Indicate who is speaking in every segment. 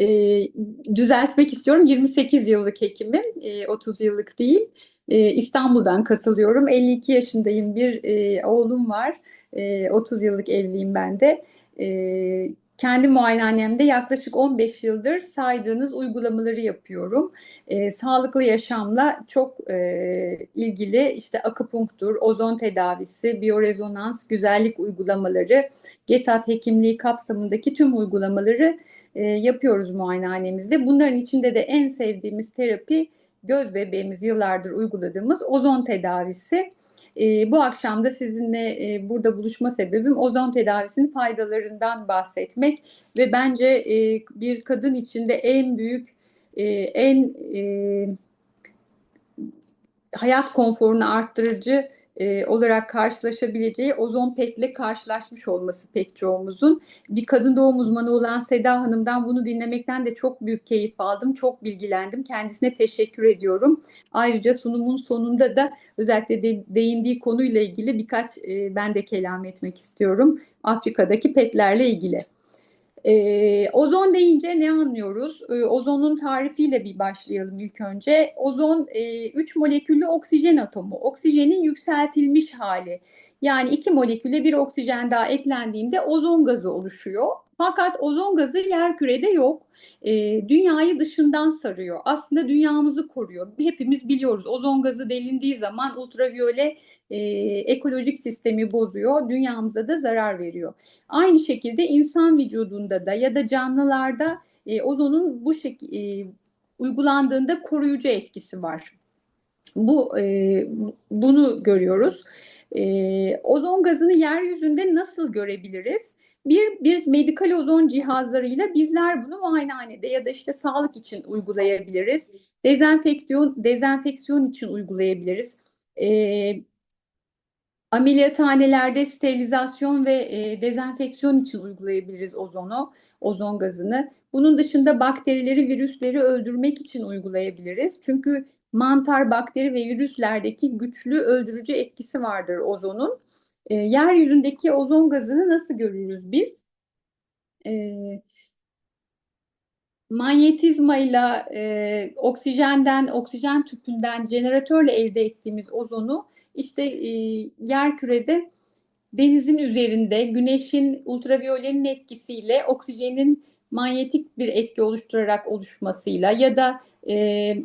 Speaker 1: E, düzeltmek istiyorum 28 yıllık hekimim, e, 30 yıllık değil. E, İstanbul'dan katılıyorum. 52 yaşındayım, bir e, oğlum var. E, 30 yıllık evliyim ben de. E, kendi muayenehanemde yaklaşık 15 yıldır saydığınız uygulamaları yapıyorum. E, sağlıklı yaşamla çok e, ilgili işte akupunktur, ozon tedavisi, biyorezonans, güzellik uygulamaları, GETAT hekimliği kapsamındaki tüm uygulamaları e, yapıyoruz muayenehanemizde. Bunların içinde de en sevdiğimiz terapi göz bebeğimiz yıllardır uyguladığımız ozon tedavisi. E, bu akşam da sizinle e, burada buluşma sebebim ozon tedavisinin faydalarından bahsetmek ve bence e, bir kadın içinde en büyük, e, en e, hayat konforunu arttırıcı e, olarak karşılaşabileceği ozon petle karşılaşmış olması pek çoğumuzun. Bir kadın doğum uzmanı olan Seda Hanım'dan bunu dinlemekten de çok büyük keyif aldım. Çok bilgilendim. Kendisine teşekkür ediyorum. Ayrıca sunumun sonunda da özellikle de, değindiği konuyla ilgili birkaç e, ben de kelam etmek istiyorum. Afrika'daki petlerle ilgili. E, ozon deyince ne anlıyoruz? E, ozonun tarifiyle bir başlayalım ilk önce. Ozon e, üç moleküllü oksijen atomu. Oksijenin yükseltilmiş hali. Yani iki moleküle bir oksijen daha eklendiğinde ozon gazı oluşuyor. Fakat ozon gazı yer kürede yok. E, dünyayı dışından sarıyor. Aslında dünyamızı koruyor. Hepimiz biliyoruz ozon gazı delindiği zaman ultraviyole e, ekolojik sistemi bozuyor. Dünyamıza da zarar veriyor. Aynı şekilde insan vücudunda da ya da canlılarda e, ozonun bu şekilde uygulandığında koruyucu etkisi var. Bu e, bunu görüyoruz. E, ozon gazını yeryüzünde nasıl görebiliriz? Bir, bir medikal ozon cihazlarıyla bizler bunu muayenehanede ya da işte sağlık için uygulayabiliriz. Dezenfeksiyon, dezenfeksiyon için uygulayabiliriz. E, ameliyathanelerde sterilizasyon ve e, dezenfeksiyon için uygulayabiliriz ozonu, ozon gazını. Bunun dışında bakterileri, virüsleri öldürmek için uygulayabiliriz. Çünkü mantar, bakteri ve virüslerdeki güçlü öldürücü etkisi vardır ozonun. E, yeryüzündeki ozon gazını nasıl görürüz biz? E, manyetizmayla e, oksijenden, oksijen tüpünden jeneratörle elde ettiğimiz ozonu işte e, yer kürede denizin üzerinde güneşin ultraviyolenin etkisiyle oksijenin manyetik bir etki oluşturarak oluşmasıyla ya da e,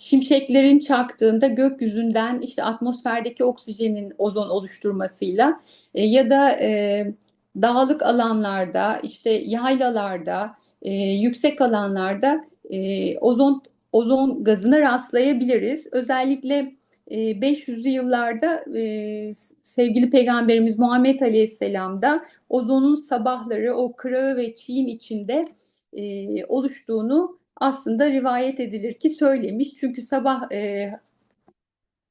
Speaker 1: şimşeklerin çaktığında gökyüzünden işte atmosferdeki oksijenin ozon oluşturmasıyla e, ya da e, dağlık alanlarda işte yaylalarda e, yüksek alanlarda e, ozon ozon gazına rastlayabiliriz. Özellikle 500'lü yıllarda e, sevgili peygamberimiz Muhammed Aleyhisselam da ozonun sabahları o kırağı ve çiğin içinde e, oluştuğunu aslında rivayet edilir ki söylemiş. Çünkü sabah e,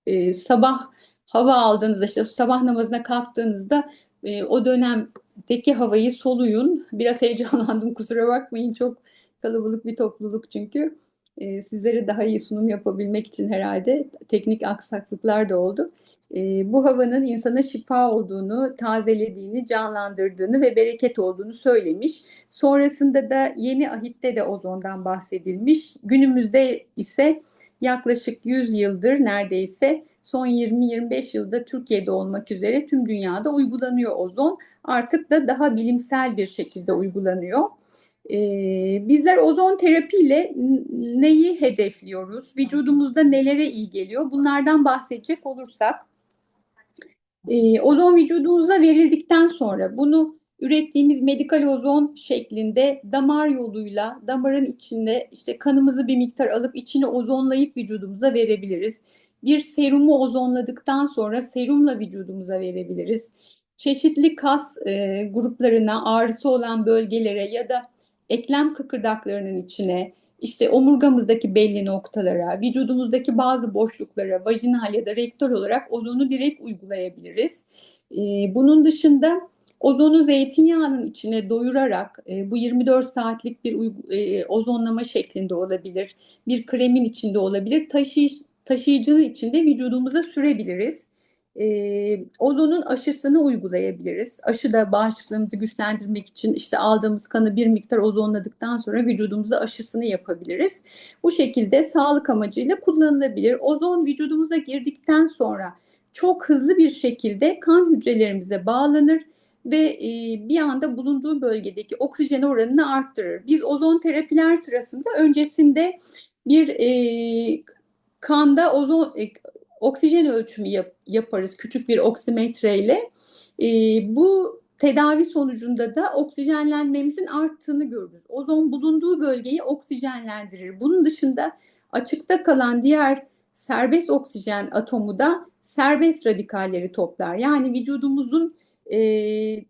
Speaker 1: e, sabah hava aldığınızda işte sabah namazına kalktığınızda e, o dönemdeki havayı soluyun. Biraz heyecanlandım kusura bakmayın çok kalabalık bir topluluk çünkü. E, sizlere daha iyi sunum yapabilmek için herhalde teknik aksaklıklar da oldu. E, bu havanın insana şifa olduğunu, tazelediğini, canlandırdığını ve bereket olduğunu söylemiş. Sonrasında da yeni ahitte de ozondan bahsedilmiş. Günümüzde ise yaklaşık 100 yıldır neredeyse son 20-25 yılda Türkiye'de olmak üzere tüm dünyada uygulanıyor ozon. Artık da daha bilimsel bir şekilde uygulanıyor. Ee, bizler ozon terapiyle neyi hedefliyoruz? Vücudumuzda nelere iyi geliyor? Bunlardan bahsedecek olursak, e, ozon vücudumuza verildikten sonra bunu ürettiğimiz medikal ozon şeklinde damar yoluyla damarın içinde işte kanımızı bir miktar alıp içine ozonlayıp vücudumuza verebiliriz. Bir serumu ozonladıktan sonra serumla vücudumuza verebiliriz. Çeşitli kas e, gruplarına, ağrısı olan bölgelere ya da eklem kıkırdaklarının içine, işte omurgamızdaki belli noktalara, vücudumuzdaki bazı boşluklara, vajinal ya da rektal olarak ozonu direkt uygulayabiliriz. Ee, bunun dışında ozonu zeytinyağının içine doyurarak e, bu 24 saatlik bir e, ozonlama şeklinde olabilir, bir kremin içinde olabilir, taşıyıcı, taşıyıcının içinde vücudumuza sürebiliriz. E, ozonun aşısını uygulayabiliriz. Aşı da bağışıklığımızı güçlendirmek için işte aldığımız kanı bir miktar ozonladıktan sonra vücudumuza aşısını yapabiliriz. Bu şekilde sağlık amacıyla kullanılabilir. Ozon vücudumuza girdikten sonra çok hızlı bir şekilde kan hücrelerimize bağlanır ve e, bir anda bulunduğu bölgedeki oksijen oranını arttırır. Biz ozon terapiler sırasında öncesinde bir e, kanda ozon e, oksijen ölçümü yap, yaparız küçük bir oksimetreyle. E, bu tedavi sonucunda da oksijenlenmemizin arttığını görürüz. Ozon bulunduğu bölgeyi oksijenlendirir. Bunun dışında açıkta kalan diğer serbest oksijen atomu da serbest radikalleri toplar. Yani vücudumuzun e,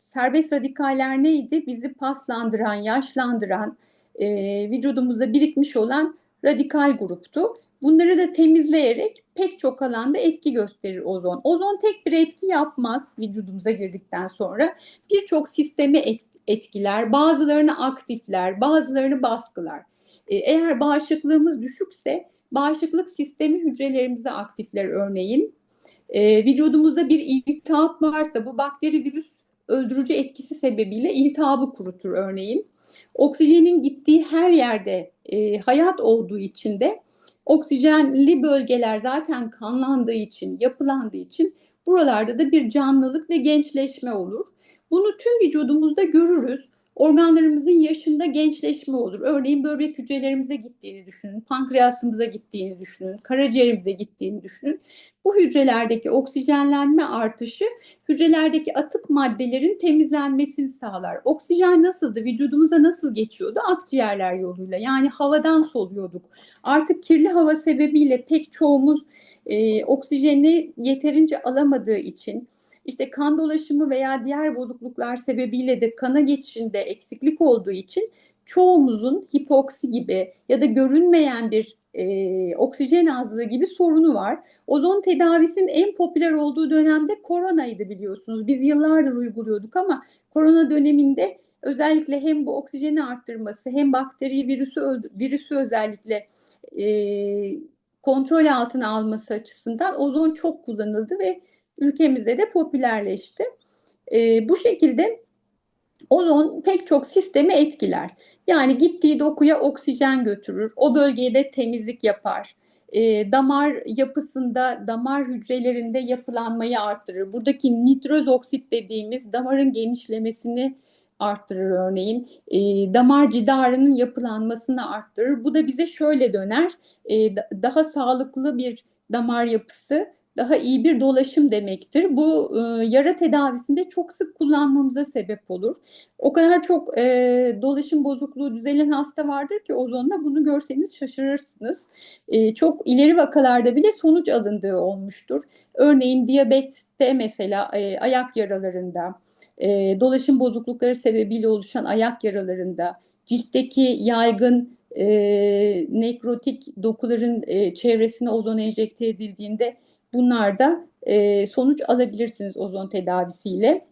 Speaker 1: serbest radikaller neydi? Bizi paslandıran, yaşlandıran, e, vücudumuzda birikmiş olan radikal gruptu. Bunları da temizleyerek pek çok alanda etki gösterir ozon. Ozon tek bir etki yapmaz vücudumuza girdikten sonra. Birçok sistemi etkiler, bazılarını aktifler, bazılarını baskılar. Ee, eğer bağışıklığımız düşükse bağışıklık sistemi hücrelerimizi aktifler örneğin. Ee, vücudumuzda bir iltihap varsa bu bakteri virüs öldürücü etkisi sebebiyle iltihabı kurutur örneğin. Oksijenin gittiği her yerde e, hayat olduğu için de Oksijenli bölgeler zaten kanlandığı için, yapılandığı için buralarda da bir canlılık ve gençleşme olur. Bunu tüm vücudumuzda görürüz. Organlarımızın yaşında gençleşme olur. Örneğin böbrek hücrelerimize gittiğini düşünün, pankreasımıza gittiğini düşünün, karaciğerimize gittiğini düşünün. Bu hücrelerdeki oksijenlenme artışı hücrelerdeki atık maddelerin temizlenmesini sağlar. Oksijen nasıldı? Vücudumuza nasıl geçiyordu? Akciğerler yoluyla. Yani havadan soluyorduk. Artık kirli hava sebebiyle pek çoğumuz e, oksijeni yeterince alamadığı için işte kan dolaşımı veya diğer bozukluklar sebebiyle de kana geçişinde eksiklik olduğu için çoğumuzun hipoksi gibi ya da görünmeyen bir e, oksijen azlığı gibi sorunu var. Ozon tedavisinin en popüler olduğu dönemde koronaydı biliyorsunuz. Biz yıllardır uyguluyorduk ama korona döneminde özellikle hem bu oksijeni arttırması hem bakteriyi virüsü virüsü özellikle e, kontrol altına alması açısından ozon çok kullanıldı ve ülkemizde de popülerleşti. E, bu şekilde ozon pek çok sistemi etkiler. Yani gittiği dokuya oksijen götürür, o bölgeye de temizlik yapar. E, damar yapısında, damar hücrelerinde yapılanmayı arttırır. Buradaki nitroz oksit dediğimiz damarın genişlemesini arttırır örneğin. E, damar cidarının yapılanmasını arttırır. Bu da bize şöyle döner. E, daha sağlıklı bir damar yapısı daha iyi bir dolaşım demektir. Bu e, yara tedavisinde çok sık kullanmamıza sebep olur. O kadar çok e, dolaşım bozukluğu düzelen hasta vardır ki ozonla bunu görseniz şaşırırsınız. E, çok ileri vakalarda bile sonuç alındığı olmuştur. Örneğin diyabette mesela e, ayak yaralarında, e, dolaşım bozuklukları sebebiyle oluşan ayak yaralarında, ciltteki yaygın e, nekrotik dokuların e, çevresine ozon enjekte edildiğinde Bunlar da e, sonuç alabilirsiniz ozon tedavisiyle.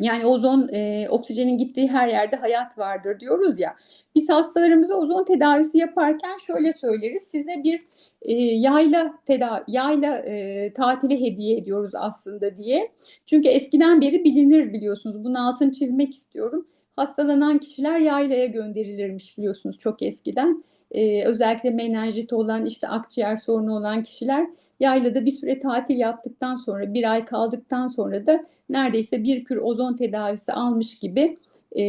Speaker 1: Yani ozon, e, oksijenin gittiği her yerde hayat vardır diyoruz ya. Biz hastalarımıza ozon tedavisi yaparken şöyle söyleriz. Size bir e, yayla teda yayla e, tatili hediye ediyoruz aslında diye. Çünkü eskiden beri bilinir biliyorsunuz. Bunun altını çizmek istiyorum. Hastalanan kişiler yaylaya gönderilirmiş biliyorsunuz çok eskiden. E, özellikle menenjit olan, işte akciğer sorunu olan kişiler Yaylada bir süre tatil yaptıktan sonra, bir ay kaldıktan sonra da neredeyse bir kür ozon tedavisi almış gibi e,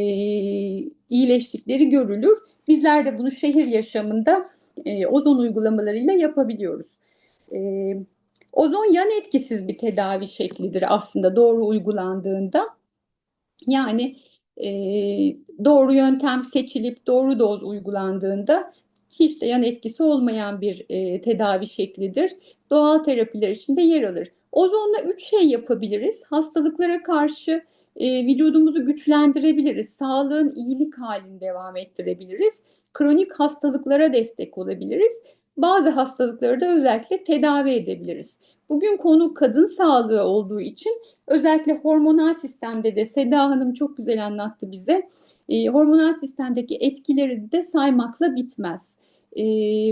Speaker 1: iyileştikleri görülür. Bizler de bunu şehir yaşamında e, ozon uygulamalarıyla yapabiliyoruz. E, ozon yan etkisiz bir tedavi şeklidir aslında doğru uygulandığında. Yani e, doğru yöntem seçilip doğru doz uygulandığında hiç de yan etkisi olmayan bir e, tedavi şeklidir. Doğal terapiler içinde yer alır. Ozonla üç şey yapabiliriz. Hastalıklara karşı e, vücudumuzu güçlendirebiliriz. Sağlığın iyilik halini devam ettirebiliriz. Kronik hastalıklara destek olabiliriz. Bazı hastalıkları da özellikle tedavi edebiliriz. Bugün konu kadın sağlığı olduğu için özellikle hormonal sistemde de Seda Hanım çok güzel anlattı bize. E, hormonal sistemdeki etkileri de saymakla bitmez e,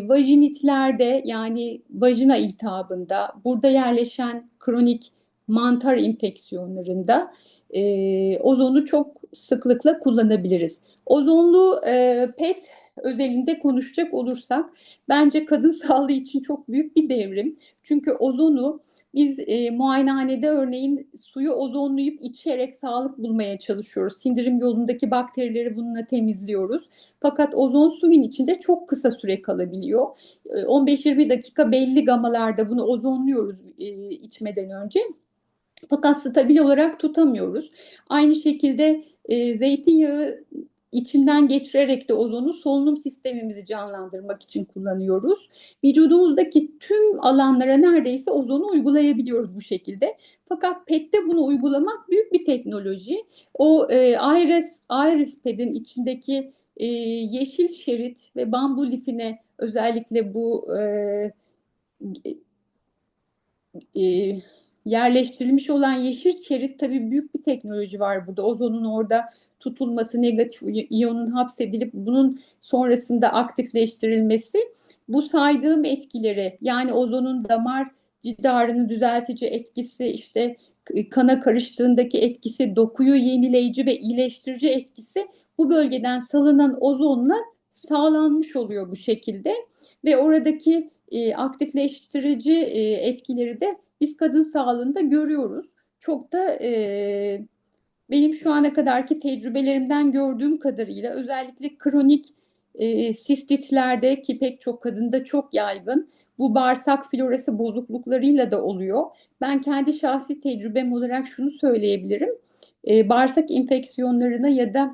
Speaker 1: vajinitlerde yani vajina iltihabında burada yerleşen kronik mantar enfeksiyonlarında, eee, ozonu çok sıklıkla kullanabiliriz. Ozonlu, eee, pet özelinde konuşacak olursak bence kadın sağlığı için çok büyük bir devrim. Çünkü ozonu biz, eee, muayenehanede örneğin suyu ozonlayıp içerek sağlık bulmaya çalışıyoruz. Sindirim yolundaki bakterileri bununla temizliyoruz. Fakat ozon suyun içinde çok kısa süre kalabiliyor. Eee, 15-20 dakika belli gamalarda bunu ozonluyoruz, eee, içmeden önce. Fakat stabil olarak tutamıyoruz. Aynı şekilde, eee, zeytinyağı içinden geçirerek de ozonu solunum sistemimizi canlandırmak için kullanıyoruz. Vücudumuzdaki tüm alanlara neredeyse ozonu uygulayabiliyoruz bu şekilde. Fakat PET'te bunu uygulamak büyük bir teknoloji. O, eee, Aeres Aeris Pet'in içindeki, eee, yeşil şerit ve bambu lifine özellikle bu, g eee, yerleştirilmiş olan yeşil şerit tabii büyük bir teknoloji var burada. Ozonun orada tutulması, negatif iy iyonun hapsedilip bunun sonrasında aktifleştirilmesi, bu saydığım etkileri, yani ozonun damar cidarını düzeltici etkisi, işte, kana karıştığındaki etkisi, dokuyu yenileyici ve iyileştirici etkisi bu bölgeden salınan ozonla sağlanmış oluyor bu şekilde ve oradaki, eee, aktifleştirici, eee, etkileri de biz kadın sağlığında görüyoruz. Çok da, eee, benim şu ana kadarki tecrübelerimden gördüğüm kadarıyla özellikle kronik, eee, sistitlerde ki pek çok kadında çok yaygın, bu bağırsak florası bozukluklarıyla da oluyor. Ben kendi şahsi tecrübem olarak şunu söyleyebilirim: Eee, bağırsak enfeksiyonlarına ya da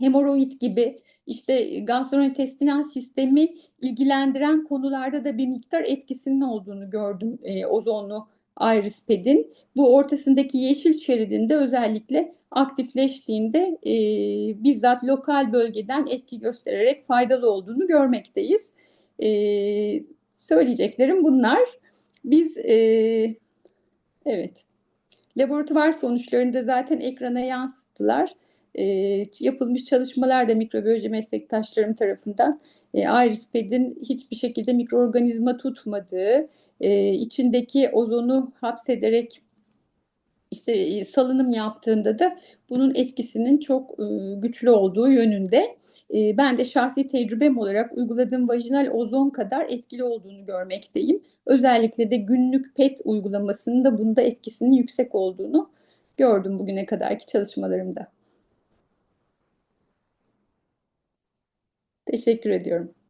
Speaker 1: hemoroid gibi, işte, gastrointestinal sistemi ilgilendiren konularda da bir miktar etkisinin olduğunu gördüm, eee, ozonlu Aeris Pet'in. Bu ortasındaki yeşil şeridin de özellikle aktifleştiğinde, eee, bizzat lokal bölgeden etki göstererek faydalı olduğunu görmekteyiz. Eee, söyleyeceklerim bunlar. Biz, eee Evet. Laboratuvar sonuçlarını da zaten ekrana yansıttılar. Ç yapılmış çalışmalar da mikrobiyoloji meslektaşlarım tarafından, eee, Aeris Pet'in hiçbir şekilde mikroorganizma tutmadığı, eee, içindeki ozonu hapsederek, işte, eee, salınım yaptığında da bunun etkisinin çok, ııı, güçlü olduğu yönünde. Eee, ben de şahsi tecrübem olarak uyguladığım vajinal ozon kadar etkili olduğunu görmekteyim. Özellikle de günlük PET uygulamasının da bunda etkisinin yüksek olduğunu gördüm bugüne kadarki çalışmalarımda. Teşekkür ediyorum.